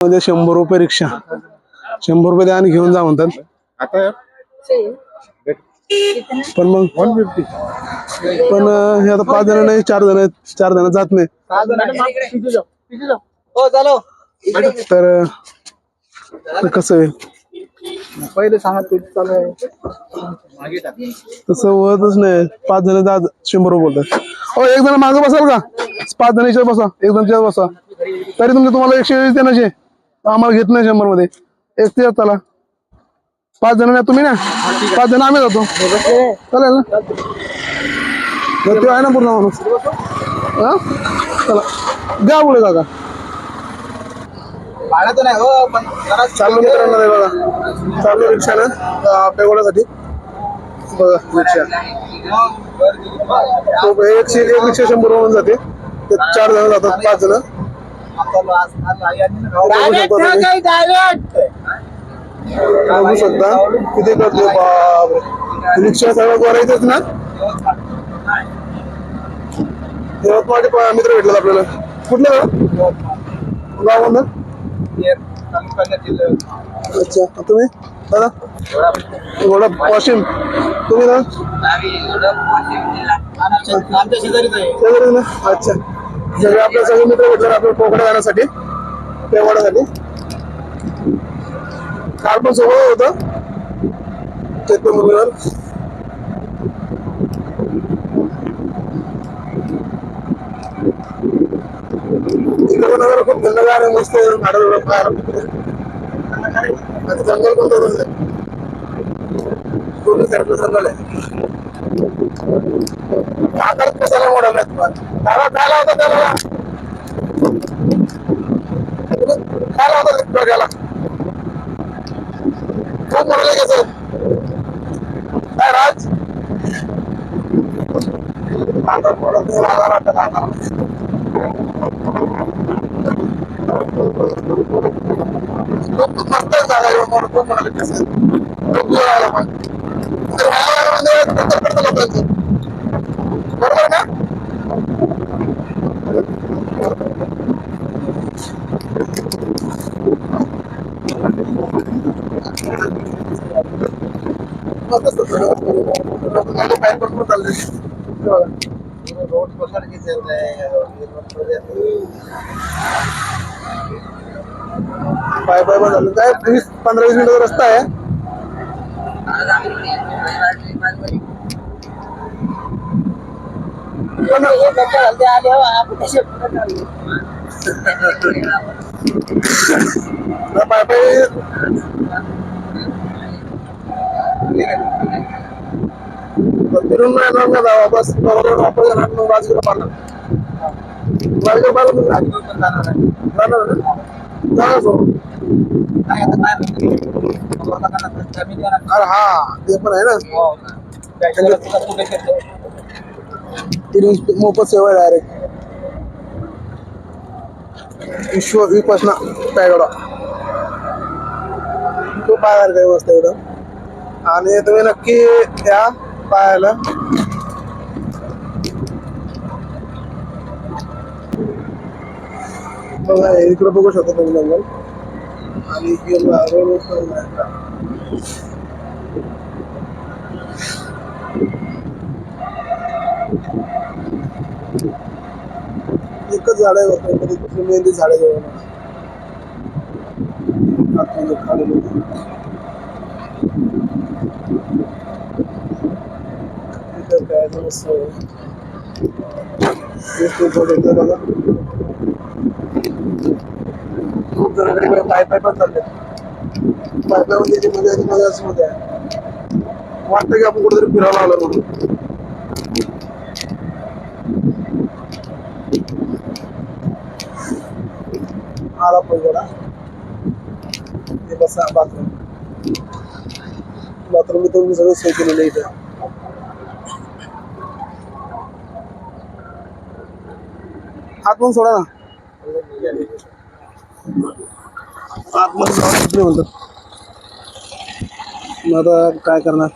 मध्ये शंभर रुपये रिक्षा. शंभर रुपये द्या आणि घेऊन जा म्हणतात. आता पण मग वन फिफ्टी पण हे आता पाच जण नाही चार जण आहेत. चार जण जात नाही. हो चालो. तर कसं आहे पहिले सांगा ते चालू आहे. तसं होतच नाही. पाच जण जा शंभर रुपये बोलतात. हो एक जण मागं बसाल का? पाच जण याच्यावर बसा. एक जण त्याच्यावर बसा. तरी तुमचे तुम्हाला एकशे वीस देण्याचे. आम्हाला घेत नाही शंभरमध्ये एक ते चला पाच जण नाही तुम्ही ना? पाच जण आम्ही जातो. चालेल ना? ते आहे ना पूर्ण माणूस. हा? चला. द्या पुढे काका नाही हो चाललो मित्रांनो बघा. चाललो रिक्षानं पेगोड्यासाठी बघा रिक्षा. एक रिक्षा शंभर जाते. ते चार जण जातात पाच जण. तुम्ही. बघू शकता? किती करतो बापरे. रिक्षा सगळं गोरायचंच ना? यवतमाळचे प- मित्र भेटले आपल्याला. कुठलं गाव? गाव कोणतं? अच्छा. तुम्ही? दादा? घोडा वाशिम. तुम्ही ना? शेजारीच ना? अच्छा. सगळे आपल्या सगळे मित्र भेटले आपल्या कोकणा जाण्यासाठी पेवाड्यासाठी काल पण सोबत होतं. ते नगर खूप थंडगार आहे मस्त आहे झाडं फार. आणि जंगल पण तसंच आहे. जंगल आहे. कशाला काय लावता त्याला? काय डोक्याला खूप मोडायला काय राज? मोडत खूप मस्त आहे मोड- खूप खूप लावला पण. तर मला म्हणजे नंतर करतो लोकांचं. बरोबर ना मस्त असतं. लोकांना बाहेर भरपूर चाललंय. हे बघा. रोड पकडकीच येत आहे पाय पाय पण झालं काय वीस पंधरा वीस मिनिटाचा रस्ता आहे पण ना पाय पाय फिरून नाही येणार ना जावा बस बरोबर वापस येणार मग राजगीर पाहणार राजगीर पाहिलं तुम्ही जाणार ना. जाणार सोडून अरे हा. ते पण आहे ना तिने मोफत सेवा आहे डायरेक्ट विश्व विपसना पॅगोडा खूप बाहेर काही मस्त एवढं आणि तुम्ही नक्की या पाहायला बघा हे इकडे बघू शकता तुम्ही जंगल आणि रोड वरती आहे. एकच झाड आहे बघा कधी कुठली मेहंदी झाड आहे बघा. काय मस्त पाय पाय पण चालले. पाय पाय म्हणजे मजा मजाच मध्ये आहे. वाटतं की आपण कुठेतरी फिरायला आलो म्हणून. आला पण जरा हे बसा बाथरूम बाथरूम इथून मी सगळं सोय केलेलं इथे. इथं सोडा ना. आतमध्ये जाऊन इकडे म्हणतात. मग आता काय करणार?